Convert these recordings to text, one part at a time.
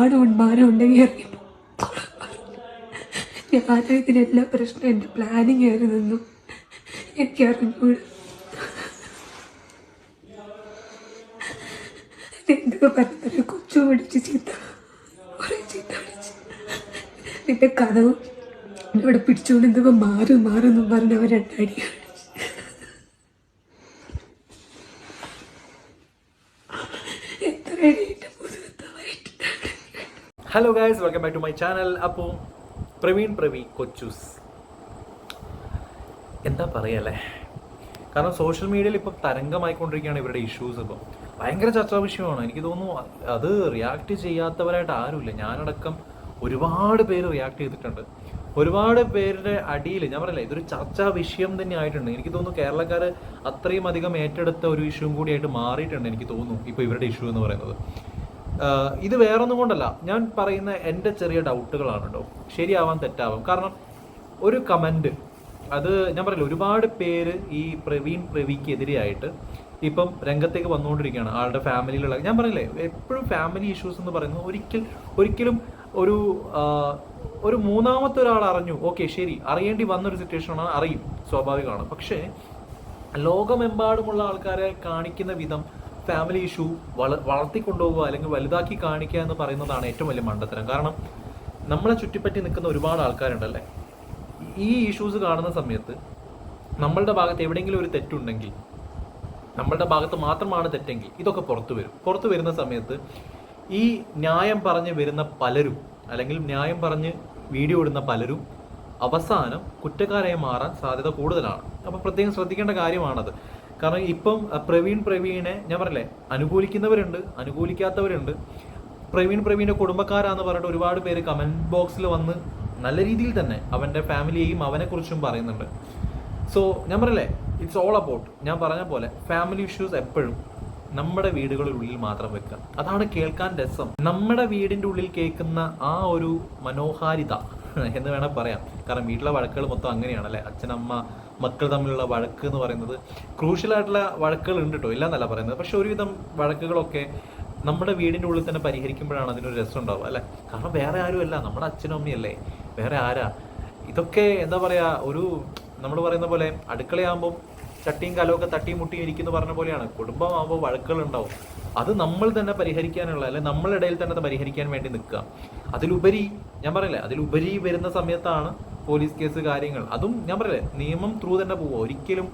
നാണവും ഉന്മാനം ഉണ്ടെങ്കിൽ ഇറങ്ങിപ്പോ ഞാൻ ഇതിനെല്ലാം പ്രശ്നം എന്റെ പ്ലാനിങ് ആയിരുന്നെന്നും എനിക്ക് അറിഞ്ഞൂടാ. എന്തൊക്കെ പറഞ്ഞൊരു കൊച്ചു പിടിച്ച് ചീത്ത കുറേ ചീത്ത പിടിച്ച്. നിന്റെ കഥവും ഇവിടെ പിടിച്ചുകൊണ്ട് എന്തൊക്കെ മാറും മാറും എന്നും അവൻ hello guys welcome back to my channel അപ്പോൾ പ്രവീൺ പ്രവി കൊച്ചൂസ്. എന്താ പറയല്ലേ? കാരണം സോഷ്യൽ മീഡിയയിൽ ഇപ്പം തരംഗമായിക്കൊണ്ടിരിക്കുകയാണ് ഇവരുടെ ഇഷ്യൂസ് ഇപ്പം. ഭയങ്കര ചർച്ചാ വിഷയമാണ്. എനിക്ക് തോന്നുന്നു അത് റിയാക്ട് ചെയ്യാത്തവരായിട്ട് ആരുമില്ല. ഞാനടക്കം ഒരുപാട് പേര് റിയാക്ട് ചെയ്തിട്ടുണ്ട്. ഒരുപാട് പേരുടെ അടിയിൽ ഞാൻ പറയില്ല ഇതൊരു ചർച്ചാ വിഷയം തന്നെ ആയിട്ടുണ്ട്. എനിക്ക് തോന്നുന്നു കേരളക്കാർ അത്രയും അധികം ഏറ്റെടുത്ത ഒരു ഇഷ്യൂ കൂടിയായിട്ട് മാറിയിട്ടുണ്ട് എനിക്ക് തോന്നുന്നു ഇപ്പോൾ ഇവരുടെ ഇഷ്യൂ എന്ന് പറയുന്നത്. ഇത് വേറൊന്നും കൊണ്ടല്ല. ഞാൻ പറയുന്ന എന്റെ ചെറിയ ഡൗട്ടുകളാണ് കേട്ടോ ശരിയാവാൻ തെറ്റാവാം. കാരണം ഒരു കമന്റ് അത് ഞാൻ പറയില്ല ഒരുപാട് പേര് ഈ പ്രവീൺ പ്രവിക്കെതിരെയായിട്ട് ഇപ്പം രംഗത്തേക്ക് വന്നുകൊണ്ടിരിക്കുകയാണ്. ആളുടെ ഫാമിലിയിലുള്ള ഞാൻ പറയില്ലേ എപ്പോഴും ഫാമിലി ഇഷ്യൂസ് എന്ന് പറയുന്നത് ഒരിക്കൽ ഒരിക്കലും ഒരു ഒരു മൂന്നാമത്തെ ഒരാൾ അറിഞ്ഞു ഓക്കെ ശരി അറിയേണ്ടി വന്നൊരു സിറ്റുവേഷനാണ് അറിയും സ്വാഭാവികമാണ്. പക്ഷേ ലോകമെമ്പാടുമുള്ള ആൾക്കാരെ കാണിക്കുന്ന വിധം ഫാമിലി ഇഷ്യൂ വള വളർത്തിക്കൊണ്ടുപോകുക അല്ലെങ്കിൽ വലുതാക്കി കാണിക്കുക എന്ന് പറയുന്നതാണ് ഏറ്റവും വലിയ മണ്ടത്തരം. കാരണം നമ്മളെ ചുറ്റിപ്പറ്റി നിൽക്കുന്ന ഒരുപാട് ആൾക്കാരുണ്ടല്ലേ? ഈ ഇഷ്യൂസ് കാണുന്ന സമയത്ത് നമ്മളുടെ ഭാഗത്ത് എവിടെയെങ്കിലും ഒരു തെറ്റുണ്ടെങ്കിൽ നമ്മളുടെ ഭാഗത്ത് മാത്രമാണ് തെറ്റെങ്കിൽ ഇതൊക്കെ പുറത്തു വരും. പുറത്തു വരുന്ന സമയത്ത് ഈ ന്യായം പറഞ്ഞ് വരുന്ന പലരും അല്ലെങ്കിൽ ന്യായം പറഞ്ഞ് വീഡിയോ ഇടുന്ന പലരും അവസാനം കുറ്റക്കാരായി മാറാൻ സാധ്യത കൂടുതലാണ്. അപ്പോൾ പ്രത്യേകം ശ്രദ്ധിക്കേണ്ട കാര്യമാണത്. കാരണം ഇപ്പം പ്രവീൺ പ്രവീണെ ഞാൻ പറഞ്ഞില്ലേ അനുകൂലിക്കുന്നവരുണ്ട് അനുകൂലിക്കാത്തവരുണ്ട്. പ്രവീൺ പ്രവീണിന്റെ കുടുംബക്കാരാന്ന് പറഞ്ഞിട്ട് ഒരുപാട് പേര് കമന്റ് ബോക്സിൽ വന്ന് നല്ല രീതിയിൽ തന്നെ അവന്റെ ഫാമിലിയെയും അവനെ കുറിച്ചും പറയുന്നുണ്ട്. സോ ഞാൻ പറയല്ലേ ഇറ്റ്സ് ഓൾ അബൌട്ട് ഞാൻ പറഞ്ഞ പോലെ ഫാമിലി ഇഷ്യൂസ് എപ്പോഴും നമ്മുടെ വീടുകളിലുള്ളിൽ മാത്രം വെക്കുക. അതാണ് കേൾക്കാൻ രസം. നമ്മുടെ വീടിന്റെ ഉള്ളിൽ കേൾക്കുന്ന ആ ഒരു മനോഹാരിത എന്ന് വേണം പറയാം കാരണം വീട്ടിലെ വഴക്കുകൾ മൊത്തം അങ്ങനെയാണല്ലേ? അച്ഛനമ്മ മക്കൾ തമ്മിലുള്ള വഴക്ക് എന്ന് പറയുന്നത് ക്രൂഷ്യൽ ആയിട്ടുള്ള വഴക്കുകൾ ഉണ്ട് കേട്ടോ ഇല്ല എന്നല്ല പറയുന്നത്. പക്ഷെ ഒരുവിധം വഴക്കുകളൊക്കെ നമ്മുടെ വീടിന്റെ ഉള്ളിൽ തന്നെ പരിഹരിക്കുമ്പോഴാണ് അതിനൊരു രസം ഉണ്ടാവുക അല്ലേ? കാരണം വേറെ ആരുമല്ല നമ്മുടെ അച്ഛനും അമ്മയല്ലേ വേറെ ആരാ? ഇതൊക്കെ എന്താ പറയാ ഒരു നമ്മൾ പറയുന്ന പോലെ അടുക്കളയാകുമ്പോൾ ചട്ടിയും കലമൊക്കെ തട്ടിയും മുട്ടിയും ഇരിക്കുന്നു പറഞ്ഞ പോലെയാണ്. കുടുംബമാകുമ്പോൾ വഴക്കുകൾ ഉണ്ടാവും. അത് നമ്മൾ തന്നെ പരിഹരിക്കാനുള്ള അല്ലെ നമ്മളിടയിൽ തന്നെ അത് പരിഹരിക്കാൻ വേണ്ടി നിൽക്കുക. അതിലുപരി ഞാൻ പറയില്ലേ അതിലുപരി വരുന്ന സമയത്താണ് പോലീസ് കേസ് കാര്യങ്ങൾ. അതും ഞാൻ പറയില്ലേ നിയമം ത്രൂ തന്നെ പോവുക. ഒരിക്കലും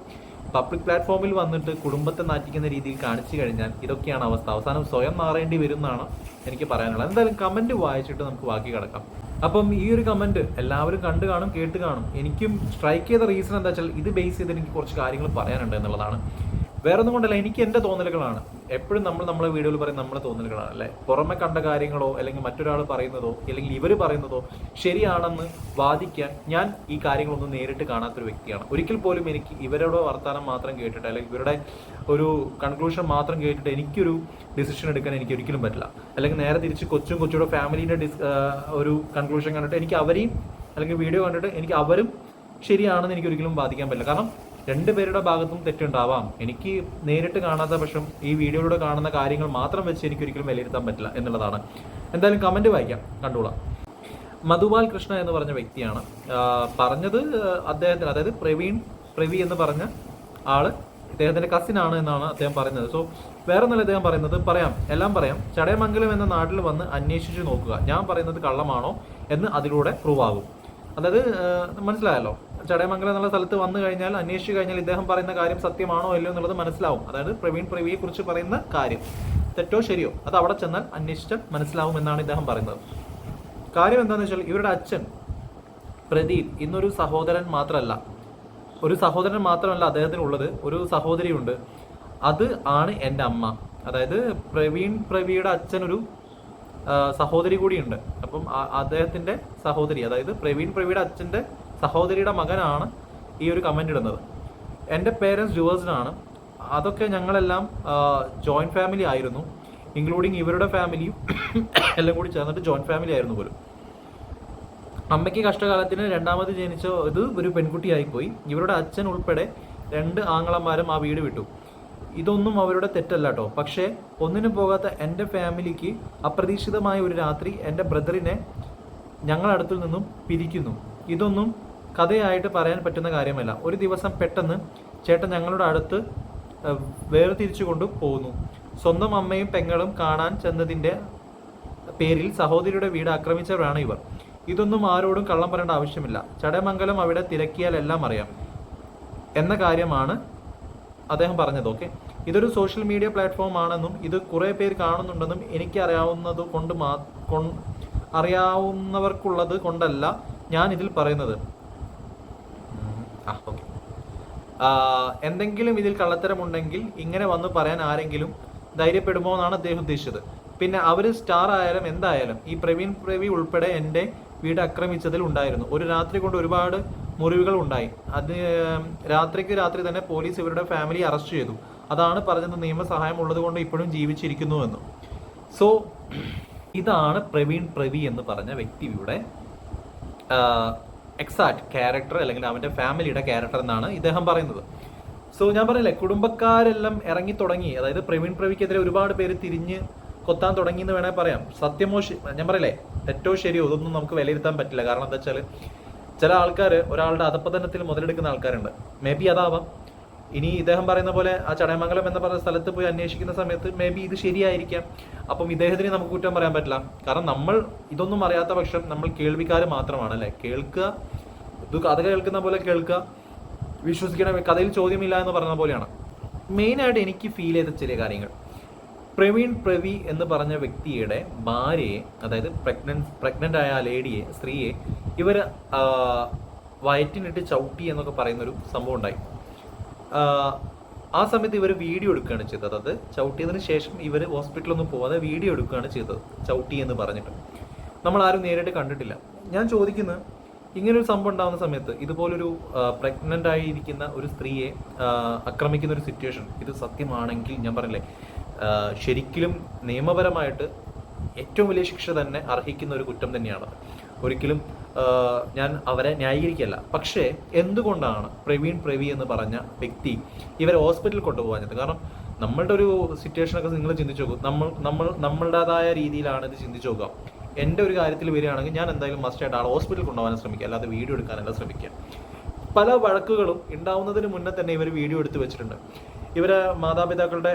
പബ്ലിക് പ്ലാറ്റ്ഫോമിൽ വന്നിട്ട് കുടുംബത്തെ നാറ്റിക്കുന്ന രീതിയിൽ കാണിച്ചു കഴിഞ്ഞാൽ ഇതൊക്കെയാണ് അവസ്ഥ. അവസാനം സ്വയം മാറേണ്ടി വരും എന്നാണ് എനിക്ക് പറയാനുള്ളത്. എന്തായാലും കമന്റ് വായിച്ചിട്ട് നമുക്ക് ബാക്കി കിടക്കാം. അപ്പം ഈ ഒരു കമന്റ് എല്ലാവരും കണ്ടു കാണും കേട്ട് കാണും. എനിക്കും സ്ട്രൈക്ക് ചെയ്ത റീസൺ എന്താ വെച്ചാൽ ഇത് ബേസ് ചെയ്ത് എനിക്ക് കുറച്ച് കാര്യങ്ങൾ പറയാനുണ്ട് എന്നുള്ളതാണ്. വേറെ ഒന്നും കൊണ്ടല്ല എനിക്ക് എന്റെ തോന്നലുകളാണ്. എപ്പോഴും നമ്മൾ നമ്മളെ വീഡിയോയിൽ പറയും നമ്മളെ തോന്നലുകളാണ് അല്ലേ? പുറമെ കണ്ട കാര്യങ്ങളോ അല്ലെങ്കിൽ മറ്റൊരാൾ പറയുന്നതോ അല്ലെങ്കിൽ ഇവർ പറയുന്നതോ ശരിയാണെന്ന് വാദിക്കാൻ ഞാൻ ഈ കാര്യങ്ങളൊന്നും നേരിട്ട് കാണാത്തൊരു വ്യക്തിയാണ്. ഒരിക്കൽ പോലും എനിക്ക് ഇവരുടെ വർത്തമാനം മാത്രം കേട്ടിട്ട് അല്ലെങ്കിൽ ഇവരുടെ ഒരു കൺക്ലൂഷൻ മാത്രം കേട്ടിട്ട് എനിക്കൊരു ഡിസിഷൻ എടുക്കാൻ എനിക്ക് ഒരിക്കലും പറ്റില്ല. അല്ലെങ്കിൽ നേരെ തിരിച്ച് കൊച്ചും കൊച്ചുടെ ഫാമിലീന്റെ ഡിസ് ഒരു കൺക്ലൂഷൻ കണ്ടിട്ട് എനിക്ക് അവരെയും അല്ലെങ്കിൽ വീഡിയോ കണ്ടിട്ട് എനിക്ക് അവരും ശരിയാണെന്ന് എനിക്ക് ഒരിക്കലും ബാധിക്കാൻ പറ്റില്ല. കാരണം രണ്ടുപേരുടെ ഭാഗത്തും തെറ്റുണ്ടാവാം. എനിക്ക് നേരിട്ട് കാണാത്ത പക്ഷം ഈ വീഡിയോയിലൂടെ കാണുന്ന കാര്യങ്ങൾ മാത്രം വെച്ച് എനിക്ക് ഒരിക്കലും വിലയിരുത്താൻ പറ്റില്ല എന്നുള്ളതാണ്. എന്തായാലും കമന്റ് വായിക്കാം. കണ്ടോളാം. മധുപാൽ കൃഷ്ണ എന്ന് പറഞ്ഞ വ്യക്തിയാണ്. പറഞ്ഞത് അദ്ദേഹത്തിന് അതായത് പ്രവീൺ പ്രവി എന്ന് പറഞ്ഞ ആൾ അദ്ദേഹത്തിന്റെ കസിൻ ആണ് എന്നാണ് അദ്ദേഹം പറയുന്നത്. സോ വേറെ ഒന്നല്ല അദ്ദേഹം പറയുന്നത് പറയാം എല്ലാം പറയാം. ചടയമംഗലം എന്ന നാട്ടിൽ വന്ന് അന്വേഷിച്ചു നോക്കുക. ഞാൻ പറയുന്നത് കള്ളമാണോ എന്ന് അതിലൂടെ പ്രൂവ് ആകും. അതായത് മനസ്സിലായല്ലോ? ചടയമംഗലം എന്നുള്ള സ്ഥലത്ത് വന്നു കഴിഞ്ഞാൽ അന്വേഷിച്ചു കഴിഞ്ഞാൽ ഇദ്ദേഹം പറയുന്ന കാര്യം സത്യമാണോ അല്ലയോ എന്നുള്ളത് മനസ്സിലാവും. അതായത് പ്രവീൺ പ്രവിയെ കുറിച്ച് പറയുന്ന കാര്യം. തെറ്റോ ശരിയോ? അത് അവിടെ ചെന്നാൽ അന്വേഷിച്ചാൽ മനസ്സിലാവും എന്നാണ് ഇദ്ദേഹം പറയുന്നത്. കാര്യം എന്താണെന്ന് വെച്ചാൽ ഇവരുടെ അച്ഛൻ പ്രദീപ് ഇന്നൊരു സഹോദരൻ മാത്രമല്ല. ഒരു സഹോദരൻ മാത്രമല്ല അദ്ദേഹത്തിന് ഉള്ളത് ഒരു സഹോദരിയുണ്ട്. അത് ആണ് എന്റെ അമ്മ. അതായത് പ്രവീൺ പ്രവിയുടെ അച്ഛനൊരു സഹോദരി കൂടിയുണ്ട്. അപ്പം അദ്ദേഹത്തിന്റെ സഹോദരി അതായത് പ്രവീൺ പ്രവിയുടെ അച്ഛന്റെ സഹോദരിയുടെ മകനാണ് ഈ ഒരു കമന്റ് ഇടുന്നത്. എന്റെ പേരൻസ് ജുവേഴ്സിനാണ്. അതൊക്കെ ഞങ്ങളെല്ലാം ജോയിന്റ് ഫാമിലി ആയിരുന്നു. ഇൻക്ലൂഡിങ് ഇവരുടെ ഫാമിലിയും എല്ലാം കൂടി ചേർന്നിട്ട് ജോയിന്റ് ഫാമിലി ആയിരുന്നു പോലും. അമ്മയ്ക്ക് കഷ്ടകാലത്തിന് രണ്ടാമത് ജനിച്ച ഇത് ഒരു പെൺകുട്ടിയായിപ്പോയി. ഇവരുടെ അച്ഛൻ ഉൾപ്പെടെ രണ്ട് ആങ്ങളമാരും ആ വീട് വിട്ടു. ഇതൊന്നും അവരുടെ തെറ്റല്ല കേട്ടോ പക്ഷേ ഒന്നിനും പോകാത്ത എന്റെ ഫാമിലിക്ക് അപ്രതീക്ഷിതമായ ഒരു രാത്രി എന്റെ ബ്രദറിനെ ഞങ്ങളടുത്തിൽ നിന്നും പിരിക്കുന്നു. ഇതൊന്നും കഥയായിട്ട് പറയാൻ പറ്റുന്ന കാര്യമല്ല. ഒരു ദിവസം പെട്ടെന്ന് ചേട്ടൻ ഞങ്ങളുടെ അടുത്ത് ഏഹ്, വേർതിരിച്ചു കൊണ്ട് പോകുന്നു സ്വന്തം അമ്മയും പെങ്ങളും കാണാൻ ചെന്നതിന്റെ പേരിൽ സഹോദരിയുടെ വീട് ആക്രമിച്ചവരാണ് ഇവർ. ഇതൊന്നും ആരോടും കള്ളം പറയേണ്ട ആവശ്യമില്ല. ചടമംഗലം അവിടെ തിരക്കിയാൽ എല്ലാം അറിയാം എന്ന കാര്യമാണ് അദ്ദേഹം പറഞ്ഞത് ഓക്കെ? ഇതൊരു സോഷ്യൽ മീഡിയ പ്ലാറ്റ്ഫോം ആണെന്നും ഇത് കുറേ പേര് കാണുന്നുണ്ടെന്നും എനിക്ക് അറിയാവുന്നത് കൊണ്ട് മാ അറിയാവുന്നവർക്കുള്ളത് കൊണ്ടല്ല ഞാൻ ഇതിൽ പറയുന്നത്. ആ ഓക്കെ. എന്തെങ്കിലും ഇതിൽ കള്ളത്തരമുണ്ടെങ്കിൽ ഇങ്ങനെ വന്ന് പറയാൻ ആരെങ്കിലും ധൈര്യപ്പെടുമോ എന്നാണ് അദ്ദേഹം ഉദ്ദേശിച്ചത്. പിന്നെ അവർ സ്റ്റാർ ആയാലും എന്തായാലും ഈ പ്രവീൺ പ്രവി ഉൾപ്പെടെ എന്റെ വീട് ആക്രമിച്ചതിൽ ഉണ്ടായിരുന്നു. ഒരു രാത്രി കൊണ്ട് ഒരുപാട് മുറിവുകൾ ഉണ്ടായി. അത് രാത്രിക്ക് രാത്രി തന്നെ പോലീസ് ഇവരുടെ ഫാമിലി അറസ്റ്റ് ചെയ്തു. അതാണ് പറഞ്ഞത് നിയമസഹായം ഉള്ളത് കൊണ്ട് ഇപ്പോഴും ജീവിച്ചിരിക്കുന്നു എന്നും സോ ഇതാണ് പ്രവീൺ പ്രവി എന്ന് പറഞ്ഞ വ്യക്തിയുടെ എക്സാക്ട് ക്യാരക്ടർ അല്ലെങ്കിൽ അവന്റെ ഫാമിലിയുടെ ക്യാരക്ടർ എന്നാണ് ഇദ്ദേഹം പറയുന്നത്. സോ ഞാൻ പറയില്ലേ കുടുംബക്കാരെല്ലാം ഇറങ്ങി തുടങ്ങി അതായത് പ്രവീൺ പ്രവിക്കെതിരെ ഒരുപാട് പേര് തിരിഞ്ഞ് കൊത്താൻ തുടങ്ങി എന്ന് വേണേൽ പറയാം. സത്യമോ ഞാൻ പറയില്ലേ തെറ്റോ ശരിയോ ഇതൊന്നും നമുക്ക് വിലയിരുത്താൻ പറ്റില്ല. കാരണം എന്താ വെച്ചാൽ ചില ആൾക്കാർ ഒരാളുടെ അധപ്പതനത്തിൽ മുതലെടുക്കുന്ന ആൾക്കാരുണ്ട്. മേ ബി അതാവാം. ഇനി ഇദ്ദേഹം പറയുന്ന പോലെ ആ ചടയമംഗലം എന്ന പറഞ്ഞ സ്ഥലത്ത് പോയി അന്വേഷിക്കുന്ന സമയത്ത് മേ ബി ഇത് ശരിയായിരിക്കാം. അപ്പം ഇദ്ദേഹത്തിന് നമുക്ക് കുറ്റം പറയാൻ പറ്റില്ല. കാരണം നമ്മൾ ഇതൊന്നും അറിയാത്ത പക്ഷം നമ്മൾ കേൾവിക്കാർ മാത്രമാണ് അല്ലെ? കേൾക്കുക ഇത് കഥ കേൾക്കുന്ന പോലെ കേൾക്കുക വിശ്വസിക്കണ കഥയിൽ ചോദ്യമില്ല എന്ന് പറഞ്ഞ പോലെയാണ്. മെയിനായിട്ട് എനിക്ക് ഫീൽ ചെയ്ത ചില കാര്യങ്ങൾ. പ്രവീൺ പ്രവി എന്ന് പറഞ്ഞ വ്യക്തിയുടെ ഭാര്യയെ അതായത് പ്രഗ്നൻസ് പ്രഗ്നന്റ് ആയ ആ ലേഡിയെ സ്ത്രീയെ ഇവർ വയറ്റിനിട്ട് ചവിട്ടി എന്നൊക്കെ പറയുന്നൊരു സംഭവം ഉണ്ടായി. ആ സമയത്ത് ഇവർ വീഡിയോ എടുക്കുകയാണ് ചെയ്തത്. അത് ചവിട്ടിയതിന് ശേഷം ഇവർ ഹോസ്പിറ്റലൊന്നും പോവാതെ വീഡിയോ എടുക്കുകയാണ് ചെയ്തത്. ചവിട്ടി എന്ന് പറഞ്ഞിട്ട്. നമ്മൾ ആരും നേരിട്ട് കണ്ടിട്ടില്ല. ഞാൻ ചോദിക്കുന്നത് ഇങ്ങനൊരു സംഭവം ഉണ്ടാകുന്ന സമയത്ത് ഇതുപോലൊരു പ്രഗ്നന്റ് ആയിരിക്കുന്ന ഒരു സ്ത്രീയെ ആക്രമിക്കുന്ന ഒരു സിറ്റുവേഷൻ ഇത് സത്യമാണെങ്കിൽ ഞാൻ പറഞ്ഞില്ലേ ശരിക്കും നിയമപരമായിട്ട് ഏറ്റവും വലിയ ശിക്ഷ തന്നെ അർഹിക്കുന്ന ഒരു കുറ്റം തന്നെയാണ് ഒരിക്കലും ഞാൻ അവരെ ന്യായീകരിക്കല്ല പക്ഷേ എന്തുകൊണ്ടാണ് പ്രവീൺ പ്രവി എന്ന് പറഞ്ഞ വ്യക്തി ഇവരെ ഹോസ്പിറ്റലിൽ കൊണ്ടുപോകാഞ്ഞത്? കാരണം നമ്മളുടെ ഒരു സിറ്റുവേഷനൊക്കെ നിങ്ങൾ ചിന്തിച്ചു നോക്കും. നമ്മൾ നമ്മൾ നമ്മളുടേതായ രീതിയിലാണ് ഇത് ചിന്തിച്ചു നോക്കുക. എന്റെ ഒരു കാര്യത്തിൽ വരികയാണെങ്കിൽ ഞാൻ എന്തായാലും മസ്റ്റ് ആയിട്ട് ആൾ ഹോസ്പിറ്റലിൽ കൊണ്ടുപോകാൻ ശ്രമിക്കുക. അല്ലാതെ വീഡിയോ എടുക്കാനല്ല ശ്രമിക്കുക. പല വഴക്കുകളും ഉണ്ടാവുന്നതിന് മുന്നേ തന്നെ ഇവർ വീഡിയോ എടുത്ത് വെച്ചിട്ടുണ്ട്. ഇവരെ മാതാപിതാക്കളുടെ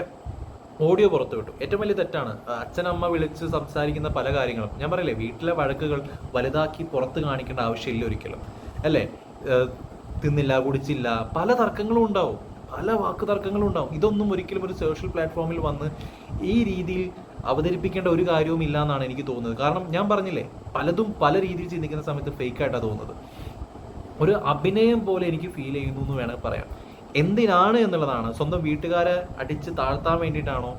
ഓഡിയോ പുറത്തു വിട്ടു. ഏറ്റവും വലിയ തെറ്റാണ് അച്ഛനമ്മ വിളിച്ച് സംസാരിക്കുന്ന പല കാര്യങ്ങളും. ഞാൻ പറയില്ലേ വീട്ടിലെ വഴക്കുകൾ വലുതാക്കി പുറത്ത് കാണിക്കേണ്ട ആവശ്യമില്ല ഒരിക്കലും. അല്ലേ? തിന്നില്ല കുടിച്ചില്ല പല തർക്കങ്ങളും ഉണ്ടാവും. പല വാക്ക് തർക്കങ്ങളും ഉണ്ടാവും. ഇതൊന്നും ഒരിക്കലും ഒരു സോഷ്യൽ പ്ലാറ്റ്ഫോമിൽ വന്ന് ഈ രീതിയിൽ അവതരിപ്പിക്കേണ്ട ഒരു കാര്യവും ഇല്ല എന്നാണ് എനിക്ക് തോന്നുന്നത്. കാരണം ഞാൻ പറഞ്ഞില്ലേ പലതും പല രീതിയിൽ ചിന്തിക്കുന്ന സമയത്ത് ഫേക്കായിട്ടാണ് തോന്നുന്നത്. ഒരു അഭിനയം പോലെ എനിക്ക് ഫീൽ ചെയ്യുന്നു എന്ന് വേണമെങ്കിൽ പറയാം. എന്തിനാണ് എന്നുള്ളതാണ്. സ്വന്തം വീട്ടുകാരെ അടിച്ച് താഴ്ത്താൻ വേണ്ടിയിട്ടാണോ?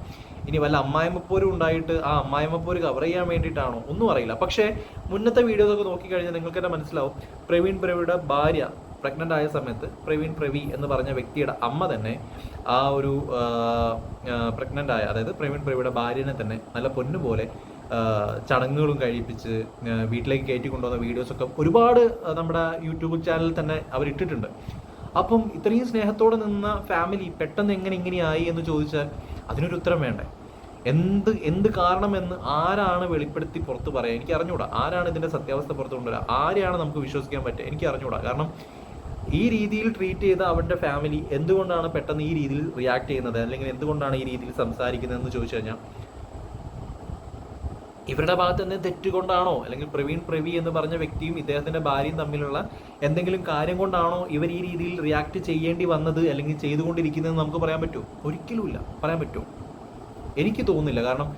ഇനി വല്ല അമ്മായിമ്മപ്പോരും ഉണ്ടായിട്ട് ആ അമ്മായിമ്മപ്പോര് കവർ ചെയ്യാൻ വേണ്ടിയിട്ടാണോ? ഒന്നും അറിയില്ല. പക്ഷേ മുന്നത്തെ വീഡിയോസൊക്കെ നോക്കിക്കഴിഞ്ഞാൽ നിങ്ങൾക്ക് തന്നെ മനസ്സിലാവും. പ്രവീൺ പ്രവിയുടെ ഭാര്യ പ്രഗ്നന്റ് ആയ സമയത്ത് പ്രവീൺ പ്രവി എന്ന് പറഞ്ഞ വ്യക്തിയുടെ അമ്മ തന്നെ ആ ഒരു പ്രഗ്നന്റ് ആയ അതായത് പ്രവീൺ പ്രവിയുടെ ഭാര്യനെ തന്നെ നല്ല പൊന്നുപോലെ ചടങ്ങുകളും കഴിപ്പിച്ച് വീട്ടിലേക്ക് കയറ്റി കൊണ്ടുവന്ന വീഡിയോസൊക്കെ ഒരുപാട് നമ്മുടെ യൂട്യൂബ് ചാനലിൽ തന്നെ അവർ ഇട്ടിട്ടുണ്ട് അപ്പം ഇത്രയും സ്നേഹത്തോടെ നിന്ന ഫാമിലി പെട്ടെന്ന് എങ്ങനെ ഇങ്ങനെയായി എന്ന് ചോദിച്ചാൽ അതിനൊരു ഉത്തരം വേണ്ടേ? എന്ത് എന്ത് കാരണമെന്ന് ആരാണ് വെളിപ്പെടുത്തി പുറത്ത് പറയാൻ എനിക്ക് അറിഞ്ഞൂടാ. ആരാണ് ഇതിന്റെ സത്യാവസ്ഥ പുറത്തു കൊണ്ടുവരിക ആരെയാണ് നമുക്ക് വിശ്വസിക്കാൻ പറ്റുക? എനിക്ക് അറിഞ്ഞൂടാ. കാരണം ഈ രീതിയിൽ ട്രീറ്റ് ചെയ്ത അവരുടെ ഫാമിലി എന്തുകൊണ്ടാണ് പെട്ടെന്ന് ഈ രീതിയിൽ റിയാക്ട് ചെയ്യുന്നത്? അല്ലെങ്കിൽ എന്തുകൊണ്ടാണ് ഈ രീതിയിൽ സംസാരിക്കുന്നത് എന്ന് ചോദിച്ചു കഴിഞ്ഞാൽ ഇവരുടെ ഭാഗത്ത് നിന്ന് തെറ്റുകൊണ്ടാണോ അല്ലെങ്കിൽ പ്രവീൺ പ്രവി എന്ന് പറഞ്ഞ വ്യക്തിയും ഇദ്ദേഹത്തിന്റെ ഭാര്യയും തമ്മിലുള്ള എന്തെങ്കിലും കാര്യം കൊണ്ടാണോ ഇവർ ഈ രീതിയിൽ റിയാക്ട് ചെയ്യേണ്ടി വന്നത് അല്ലെങ്കിൽ ചെയ്തുകൊണ്ടിരിക്കുന്നത് നമുക്ക് പറയാൻ പറ്റുമോ? ഒരിക്കലുമില്ല പറയാൻ പറ്റുമോ? എനിക്ക് തോന്നുന്നില്ല. കാരണം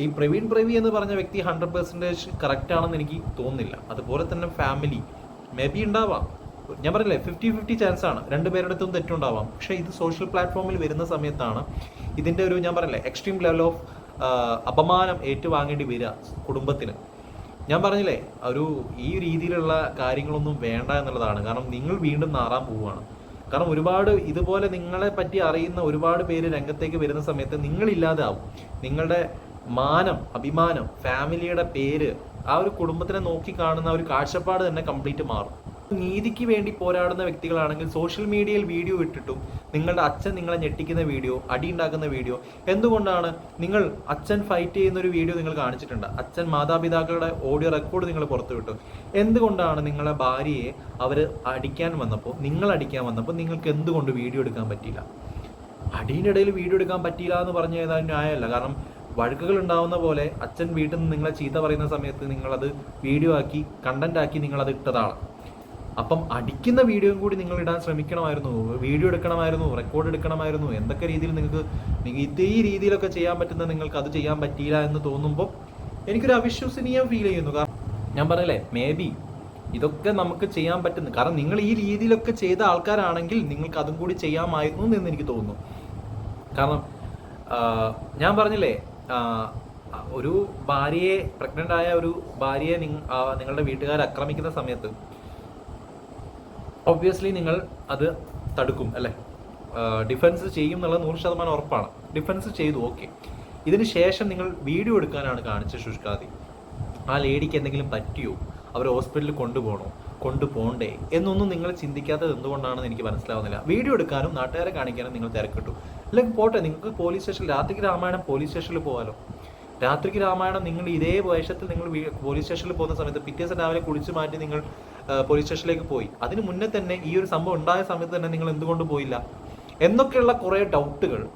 ഈ പ്രവീൺ പ്രവി എന്ന് പറഞ്ഞ വ്യക്തി ഹൺഡ്രഡ് പെർസെന്റേജ് കറക്റ്റ് ആണെന്ന് എനിക്ക് തോന്നുന്നില്ല. അതുപോലെ തന്നെ ഫാമിലി മേ ബി ഉണ്ടാവാം. ഞാൻ പറയില്ലേ ഫിഫ്റ്റി ഫിഫ്റ്റി ചാൻസ് ആണ്. രണ്ടുപേരുടെ അടുത്തും തെറ്റുണ്ടാവാം. പക്ഷേ ഇത് സോഷ്യൽ പ്ലാറ്റ്ഫോമിൽ വരുന്ന സമയത്താണ് ഇതിന്റെ ഒരു ഞാൻ പറയില്ലേ എക്സ്ട്രീം ലെവൽ ഓഫ് അപമാനം ഏറ്റുവാങ്ങേണ്ടി വരിക കുടുംബത്തിന്. ഞാൻ പറഞ്ഞില്ലേ ഒരു ഈ രീതിയിലുള്ള കാര്യങ്ങളൊന്നും വേണ്ട എന്നുള്ളതാണ്. കാരണം നിങ്ങൾ വീണ്ടും നാറാൻ പോവുകയാണ്. കാരണം ഒരുപാട് ഇതുപോലെ നിങ്ങളെ പറ്റി അറിയുന്ന ഒരുപാട് പേര് രംഗത്തേക്ക് വരുന്ന സമയത്ത് നിങ്ങളില്ലാതാവും. നിങ്ങളുടെ മാനം അഭിമാനം ഫാമിലിയുടെ പേര് ആ ഒരു കുടുംബത്തിനെ നോക്കി കാണുന്ന ഒരു കാഴ്ചപ്പാട് തന്നെ കംപ്ലീറ്റ് മാറും. നീതിക്ക് വേണ്ടി പോരാടുന്ന വ്യക്തികളാണെങ്കിൽ സോഷ്യൽ മീഡിയയിൽ വീഡിയോ ഇട്ടിട്ടും നിങ്ങളുടെ അച്ഛൻ നിങ്ങളെ ഞെട്ടിക്കുന്ന വീഡിയോ അടി ഉണ്ടാക്കുന്ന വീഡിയോ എന്തുകൊണ്ടാണ്? നിങ്ങൾ അച്ഛൻ ഫൈറ്റ് ചെയ്യുന്ന ഒരു വീഡിയോ നിങ്ങൾ കാണിച്ചിട്ടുണ്ട്. അച്ഛൻ മാതാപിതാക്കളുടെ ഓഡിയോ റെക്കോർഡ് നിങ്ങൾ പുറത്തുവിട്ടു എന്തുകൊണ്ടാണ് നിങ്ങളെ ഭാര്യയെ അവർ അടിക്കാൻ വന്നപ്പോൾ നിങ്ങൾ അടിക്കാൻ വന്നപ്പോൾ നിങ്ങൾക്ക് എന്തുകൊണ്ട് വീഡിയോ എടുക്കാൻ പറ്റിയില്ല? അടീനിടയിൽ വീഡിയോ എടുക്കാൻ പറ്റിയില്ല എന്ന് പറഞ്ഞു കഴിഞ്ഞാൽ ന്യായമല്ല. കാരണം വഴക്കുകൾ ഉണ്ടാവുന്ന പോലെ അച്ഛൻ വീട്ടിൽ നിന്ന് നിങ്ങളെ ചീത്ത പറയുന്ന സമയത്ത് നിങ്ങളത് വീഡിയോ ആക്കി കണ്ടന്റ് ആക്കി നിങ്ങളത് ഇട്ടതാണ്. അപ്പം അടിക്കുന്ന വീഡിയോയും കൂടി നിങ്ങൾ ഇടാൻ ശ്രമിക്കണമായിരുന്നു വീഡിയോ എടുക്കണമായിരുന്നു റെക്കോർഡ് എടുക്കണമായിരുന്നു എന്തൊക്കെ രീതിയിൽ നിങ്ങൾക്ക് നിങ്ങൾ ഇതേ രീതിയിലൊക്കെ ചെയ്യാൻ പറ്റുന്ന നിങ്ങൾക്ക് അത് ചെയ്യാൻ പറ്റിയില്ല എന്ന് തോന്നുമ്പോൾ എനിക്കൊരു അവിശ്വസനീയം ഫീൽ ചെയ്യുന്നു. കാരണം ഞാൻ പറഞ്ഞല്ലേ മേ ബി ഇതൊക്കെ നമുക്ക് ചെയ്യാൻ പറ്റുന്നു കാരണം നിങ്ങൾ ഈ രീതിയിലൊക്കെ ചെയ്ത ആൾക്കാരാണെങ്കിൽ നിങ്ങൾക്ക് അതും കൂടി ചെയ്യാമായിരുന്നു എന്ന് എനിക്ക് തോന്നുന്നു. കാരണം ഞാൻ പറഞ്ഞില്ലേ ഒരു ഭാര്യയെ പ്രഗ്നന്റ് ആയ ഒരു ഭാര്യയെ നിങ്ങളുടെ വീട്ടുകാർ ആക്രമിക്കുന്ന സമയത്ത് ഒബ്വിയസ്ലി നിങ്ങൾ അത് തടുക്കും അല്ലേ? ഡിഫൻസ് ചെയ്യും എന്നുള്ളത് നൂറ് ശതമാനം ഉറപ്പാണ്. ഡിഫൻസ് ചെയ്തു ഓക്കെ ഇതിന് ശേഷം നിങ്ങൾ വീഡിയോ എടുക്കാനാണ് കാണിച്ച ശുഷ്കാതി. ആ ലേഡിക്ക് എന്തെങ്കിലും പറ്റിയോ? അവരെ ഹോസ്പിറ്റലിൽ കൊണ്ടുപോകണോ? കൊണ്ടുപോകണ്ടേ? എന്നൊന്നും നിങ്ങൾ ചിന്തിക്കാത്തത് എന്തുകൊണ്ടാണെന്ന് എനിക്ക് മനസ്സിലാവുന്നില്ല. വീഡിയോ എടുക്കാനും നാട്ടുകാരെ കാണിക്കാനും നിങ്ങൾ തിരക്കിട്ടു. അല്ലെങ്കിൽ പോട്ടെ നിങ്ങൾക്ക് പോലീസ് സ്റ്റേഷനിൽ രാത്രിക്ക് രാമായണം പോലീസ് സ്റ്റേഷനിൽ പോകാലോ രാത്രിക്ക് രാമായണം നിങ്ങൾ ഇതേ വേഷത്തിൽ നിങ്ങൾ പോലീസ് സ്റ്റേഷനിൽ പോകുന്ന സമയത്ത് പിറ്റേ ദിവസം രാവിലെ കുളിച്ച് മാറ്റി നിങ്ങൾ പോലീസ് സ്റ്റേഷനിലേക്ക് പോയി. അതിന് മുന്നേ തന്നെ ഈ ഒരു സംഭവം ഉണ്ടായ സമയത്ത് തന്നെ നിങ്ങൾ എന്തുകൊണ്ട് പോയില്ല? എന്നൊക്കെയുള്ള കുറേ ഡൗട്ടുകൾ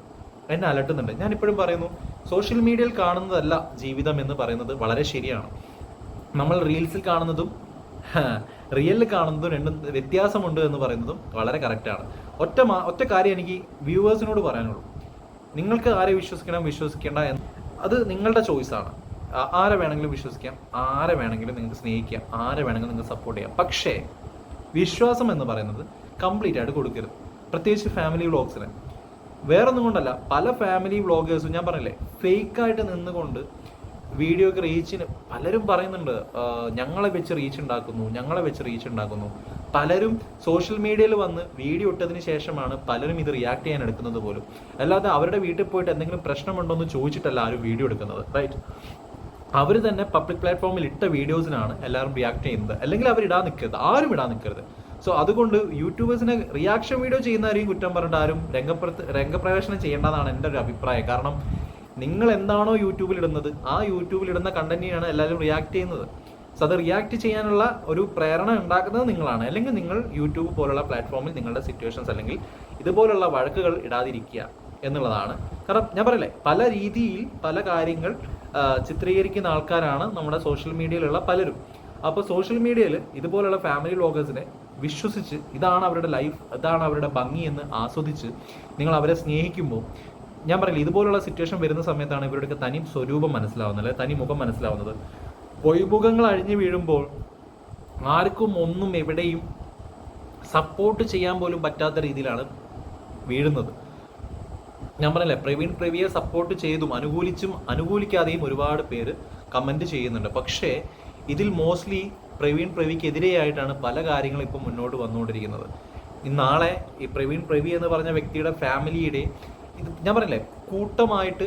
എന്നെ അലട്ടുന്നുണ്ട്. ഞാൻ ഇപ്പോഴും പറയുന്നു സോഷ്യൽ മീഡിയയിൽ കാണുന്നതല്ല ജീവിതം എന്ന് പറയുന്നത് വളരെ ശരിയാണ്. നമ്മൾ റീൽസിൽ കാണുന്നതും റിയലിൽ കാണുന്നതും രണ്ടും വ്യത്യാസമുണ്ട് എന്ന് പറയുന്നതും വളരെ കറക്റ്റാണ് ഒറ്റ മാ ഒറ്റ കാര്യം എനിക്ക് വ്യൂവേഴ്സിനോട് പറയാനുള്ളൂ. നിങ്ങൾക്ക് ആരെ വിശ്വസിക്കണം വിശ്വസിക്കേണ്ട എന്ന്. അത് നിങ്ങളുടെ ചോയ്സാണ് ആരെ വേണമെങ്കിലും വിശ്വസിക്കാം. ആരെ വേണമെങ്കിലും നിങ്ങൾക്ക് സ്നേഹിക്കാം. ആരെ വേണമെങ്കിലും നിങ്ങൾക്ക് സപ്പോർട്ട് ചെയ്യാം. പക്ഷേ വിശ്വാസം എന്ന് പറയുന്നത് കംപ്ലീറ്റ് ആയിട്ട് കൊടുക്കരുത്. പ്രത്യേകിച്ച് ഫാമിലി വ്ളോഗ്സിന് വേറൊന്നും കൊണ്ടല്ല പല ഫാമിലി വ്ളോഗേഴ്സും ഞാൻ പറഞ്ഞില്ലേ ഫേക്കായിട്ട് നിന്നുകൊണ്ട് വീഡിയോക്ക് റീച്ചിന് പലരും പറയുന്നുണ്ട് ഞങ്ങളെ വെച്ച് റീച്ച് ഉണ്ടാക്കുന്നു ഞങ്ങളെ വെച്ച് റീച്ച് ഉണ്ടാക്കുന്നു. പലരും സോഷ്യൽ മീഡിയയിൽ വന്ന് വീഡിയോ ഇട്ടതിന് ശേഷമാണ് പലരും ഇത് റിയാക്ട് ചെയ്യാൻ എടുക്കുന്നത് പോലും. അല്ലാതെ അവരുടെ വീട്ടിൽ പോയിട്ട് എന്തെങ്കിലും പ്രശ്നമുണ്ടോ എന്ന് ചോദിച്ചിട്ടല്ല ആരും വീഡിയോ എടുക്കുന്നത് റൈറ്റ് അവർ തന്നെ പബ്ലിക് പ്ലാറ്റ്ഫോമിൽ ഇട്ട വീഡിയോസിനാണ് എല്ലാവരും റിയാക്ട് ചെയ്യുന്നത്. അല്ലെങ്കിൽ അവർ ഇടാൻ നിൽക്കരുത് ആരും ഇടാൻ നിൽക്കരുത് സോ അതുകൊണ്ട് യൂട്യൂബേഴ്സിനെ റിയാക്ഷൻ വീഡിയോ ചെയ്യുന്നവരെയും കുറ്റം പറഞ്ഞിട്ട് ആരും രംഗപ്രത്ത് രംഗപ്രവേശനം ചെയ്യേണ്ടതാണ് എന്റെ ഒരു അഭിപ്രായം. കാരണം നിങ്ങൾ എന്താണോ യൂട്യൂബിൽ ഇടുന്നത് ആ യൂട്യൂബിൽ ഇടുന്ന കണ്ടന്റിനാണ് എല്ലാവരും റിയാക്ട് ചെയ്യുന്നത്. സോ അത് റിയാക്ട് ചെയ്യാനുള്ള ഒരു പ്രേരണ ഉണ്ടാക്കുന്നത് നിങ്ങളാണ്. അല്ലെങ്കിൽ നിങ്ങൾ യൂട്യൂബ് പോലുള്ള പ്ലാറ്റ്ഫോമിൽ നിങ്ങളുടെ സിറ്റുവേഷൻസ് അല്ലെങ്കിൽ ഇതുപോലുള്ള വഴക്കുകൾ ഇടാതിരിക്കുക. എന്നുള്ളതാണ്. കാരണം ഞാൻ പറയില്ലേ പല രീതിയിൽ പല കാര്യങ്ങൾ ചിത്രീകരിക്കുന്ന ആൾക്കാരാണ് നമ്മുടെ സോഷ്യൽ മീഡിയയിലുള്ള പലരും. അപ്പോൾ സോഷ്യൽ മീഡിയയിൽ ഇതുപോലുള്ള ഫാമിലി വ്ളോഗേഴ്സിനെ വിശ്വസിച്ച് ഇതാണ് അവരുടെ ലൈഫ് ഇതാണ് അവരുടെ ഭംഗി എന്ന് ആസ്വദിച്ച് നിങ്ങൾ അവരെ സ്നേഹിക്കുമ്പോൾ ഞാൻ പറയില്ല ഇതുപോലുള്ള സിറ്റുവേഷൻ വരുന്ന സമയത്താണ് ഇവരുടെ തനി സ്വരൂപം മനസ്സിലാവുന്നത് അല്ലെ തനി മുഖം മനസ്സിലാവുന്നത്. പൊയ്മുഖങ്ങൾ അഴിഞ്ഞു വീഴുമ്പോൾ ആർക്കും ഒന്നും എവിടെയും സപ്പോർട്ട് ചെയ്യാൻ പോലും പറ്റാത്ത രീതിയിലാണ് വീഴുന്നത്. ഞാൻ പറഞ്ഞല്ലേ പ്രവീൺ പ്രവിയെ സപ്പോർട്ട് ചെയ്തും അനുകൂലിച്ചും അനുകൂലിക്കാതെയും ഒരുപാട് പേര് കമന്റ് ചെയ്യുന്നുണ്ട്. പക്ഷേ ഇതിൽ മോസ്റ്റ്ലി പ്രവീൺ പ്രവിക്കെതിരെയായിട്ടാണ് പല കാര്യങ്ങളും ഇപ്പം മുന്നോട്ട് വന്നുകൊണ്ടിരിക്കുന്നത്. നാളെ ഈ പ്രവീൺ പ്രവി എന്ന് പറഞ്ഞ വ്യക്തിയുടെ ഫാമിലിയുടെ ഇത് ഞാൻ പറഞ്ഞില്ലേ കൂട്ടമായിട്ട്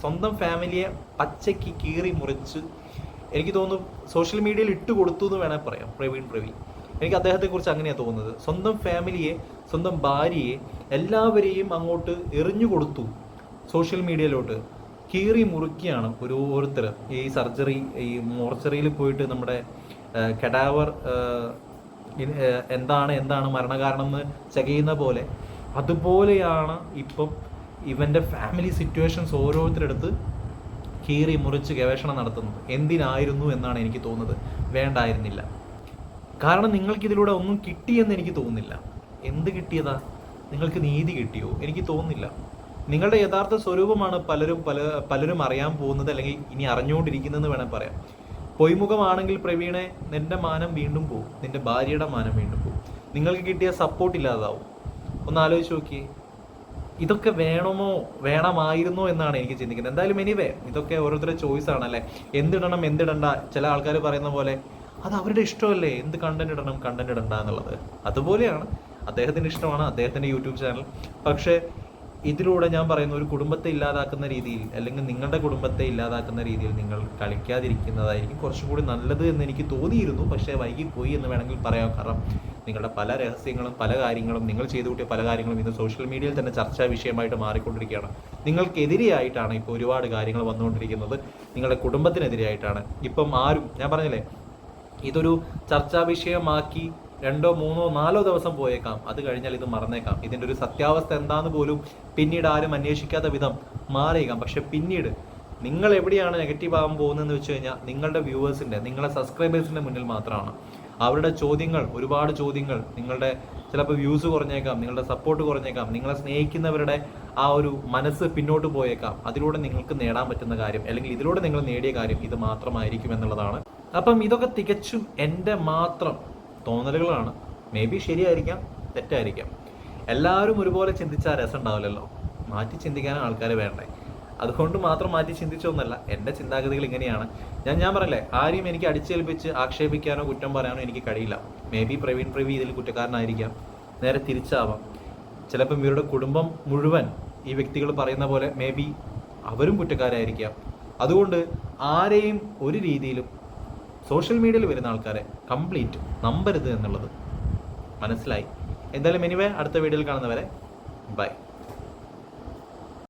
സ്വന്തം ഫാമിലിയെ പച്ചയ്ക്ക് കീറി മുറിച്ച് എനിക്ക് തോന്നുന്നു സോഷ്യൽ മീഡിയയിൽ ഇട്ട് കൊടുത്തു എന്ന് വേണേൽ പറയാം പ്രവീൺ പ്രവി. എനിക്ക് അദ്ദേഹത്തെ കുറിച്ച് അങ്ങനെയാണ് തോന്നുന്നത്. സ്വന്തം ഫാമിലിയെ സ്വന്തം ഭാര്യയെ എല്ലാവരെയും അങ്ങോട്ട് എറിഞ്ഞു കൊടുത്തു സോഷ്യൽ മീഡിയയിലോട്ട്. കീറി മുറുക്കിയാണ് ഓരോരുത്തർ ഈ സർജറി ഈ മോർച്ചറിയിൽ പോയിട്ട് നമ്മുടെ കെഡാവർ എന്താണ് എന്താണ് മരണകാരണം എന്ന് ചകയുന്ന പോലെ അതുപോലെയാണ് ഇപ്പം ഇവന്റെ ഫാമിലി സിറ്റുവേഷൻസ് ഓരോരുത്തരെടുത്ത് കീറി മുറിച്ച് ഗവേഷണം നടത്തുന്നത്. എന്തിനായിരുന്നു എന്നാണ് എനിക്ക് തോന്നുന്നത്. വേണ്ടായിരുന്നില്ല. കാരണം നിങ്ങൾക്ക് ഇതിലൂടെ ഒന്നും കിട്ടിയെന്ന് എനിക്ക് തോന്നുന്നില്ല. എന്ത് കിട്ടിയതാ? നിങ്ങൾക്ക് നീതി കിട്ടിയോ? എനിക്ക് തോന്നുന്നില്ല. നിങ്ങളുടെ യഥാർത്ഥ സ്വരൂപമാണ് പലരും പല പലരും അറിയാൻ പോകുന്നത് അല്ലെങ്കിൽ ഇനി അറിഞ്ഞുകൊണ്ടിരിക്കുന്നതെന്ന് വേണം പറയാം പൊയ്മുഖമാണെങ്കിൽ പ്രവീണെ നിന്റെ മാനം വീണ്ടും പോകും നിന്റെ ഭാര്യയുടെ മാനം വീണ്ടും പോകും നിങ്ങൾക്ക് കിട്ടിയ സപ്പോർട്ട് ഇല്ലാതാവും. ഒന്ന് ആലോചിച്ച് നോക്കി ഇതൊക്കെ വേണമോ വേണമായിരുന്നോ എന്നാണ് എനിക്ക് ചിന്തിക്കുന്നത്. എന്തായാലും എനിവേ ഇതൊക്കെ ഓരോരുത്തരുടെ ചോയ്സ് ആണല്ലേ? എന്തിടണം എന്തിടണ്ട? ചില ആൾക്കാർ പറയുന്ന പോലെ അത് അവരുടെ ഇഷ്ടമല്ലേ? എന്ത് കണ്ടന്റ് ഇടണം? കണ്ടന്റ് ഇടണ്ട എന്നുള്ളത്. അതുപോലെയാണ് അദ്ദേഹത്തിന്റെ ഇഷ്ടമാണ് അദ്ദേഹത്തിന്റെ യൂട്യൂബ് ചാനൽ പക്ഷേ ഇതിലൂടെ ഞാൻ പറയുന്ന ഒരു കുടുംബത്തെ ഇല്ലാതാക്കുന്ന രീതിയിൽ അല്ലെങ്കിൽ നിങ്ങളുടെ കുടുംബത്തെ ഇല്ലാതാക്കുന്ന രീതിയിൽ നിങ്ങൾ കളിക്കാതിരിക്കുന്നതായിരിക്കും കുറച്ചുകൂടി നല്ലത് എന്ന് എനിക്ക് തോന്നിയിരുന്നു. പക്ഷേ വൈകിപ്പോയി എന്ന് വേണമെങ്കിൽ പറയാം. കാരണം നിങ്ങളുടെ പല രഹസ്യങ്ങളും പല കാര്യങ്ങളും നിങ്ങൾ ചെയ്തു കൂട്ടിയ പല കാര്യങ്ങളും ഇന്ന് സോഷ്യൽ മീഡിയയിൽ തന്നെ ചർച്ചാ വിഷയമായിട്ട് മാറിക്കൊണ്ടിരിക്കുകയാണ്. നിങ്ങൾക്കെതിരെയായിട്ടാണ് ഇപ്പോൾ ഒരുപാട് കാര്യങ്ങൾ വന്നുകൊണ്ടിരിക്കുന്നത്. നിങ്ങളുടെ കുടുംബത്തിനെതിരെയായിട്ടാണ്. ഇപ്പം ആരും ഞാൻ പറഞ്ഞില്ലേ ഇതൊരു ചർച്ചാ വിഷയമാക്കി രണ്ടോ മൂന്നോ നാലോ ദിവസം പോയേക്കാം. അത് കഴിഞ്ഞാൽ ഇത് മറന്നേക്കാം. ഇതിന്റെ ഒരു സത്യാവസ്ഥ എന്താന്ന് പോലും പിന്നീട് ആരും അന്വേഷിക്കാത്ത വിധം മാറിയേക്കാം. പക്ഷെ പിന്നീട് നിങ്ങൾ എവിടെയാണ് നെഗറ്റീവ് ആകാൻ പോകുന്നതെന്ന് വെച്ച് കഴിഞ്ഞാൽ നിങ്ങളുടെ വ്യൂവേഴ്സിന്റെ നിങ്ങളുടെ സബ്സ്ക്രൈബേഴ്സിന്റെ മുന്നിൽ മാത്രമാണ്. അവരുടെ ചോദ്യങ്ങൾ ഒരുപാട് ചോദ്യങ്ങൾ നിങ്ങളുടെ ചിലപ്പോൾ വ്യൂസ് കുറഞ്ഞേക്കാം നിങ്ങളുടെ സപ്പോർട്ട് കുറഞ്ഞേക്കാം നിങ്ങളെ സ്നേഹിക്കുന്നവരുടെ ആ ഒരു മനസ്സ് പിന്നോട്ട് പോയേക്കാം. അതിലൂടെ നിങ്ങൾക്ക് നേടാൻ പറ്റുന്ന കാര്യം അല്ലെങ്കിൽ ഇതിലൂടെ നിങ്ങൾ നേടിയ കാര്യം ഇത് മാത്രമായിരിക്കും എന്നുള്ളതാണ്. അപ്പം ഇതൊക്കെ തികച്ചും എന്റെ മാത്രം തോന്നലുകളാണ്. മേ ബി ശരിയായിരിക്കാം തെറ്റായിരിക്കാം. എല്ലാവരും ഒരുപോലെ ചിന്തിച്ചാൽ രസം ഉണ്ടാവില്ലല്ലോ. മാറ്റി ചിന്തിക്കാനും ആൾക്കാർ വേണ്ടേ. അതുകൊണ്ട് മാത്രം മാറ്റി ചിന്തിച്ചൊന്നല്ല എന്റെ ചിന്താഗതികൾ ഇങ്ങനെയാണ്. ഞാൻ ഞാൻ പറയല്ലേ ആരെയും എനിക്ക് അടിച്ചേൽപ്പിച്ച് ആക്ഷേപിക്കാനോ കുറ്റം പറയാനോ എനിക്ക് കഴിയില്ല. മേ ബി പ്രവീൺ പ്രവി ഇതിൽ കുറ്റക്കാരനായിരിക്കാം. നേരെ തിരിച്ചാവാം. ചിലപ്പം ഇവരുടെ കുടുംബം മുഴുവൻ ഈ വ്യക്തികൾ പറയുന്ന പോലെ മേ ബി അവരും കുറ്റക്കാരായിരിക്കാം. അതുകൊണ്ട് ആരെയും ഒരു രീതിയിലും സോഷ്യൽ മീഡിയയിൽ വരുന്ന ആൾക്കാരെ കംപ്ലീറ്റ് നമ്പരുത് എന്നുള്ളത് മനസ്സിലായി. എന്തായാലും എനിവേ അടുത്ത വീഡിയോയിൽ കാണുന്നവരെ ബൈ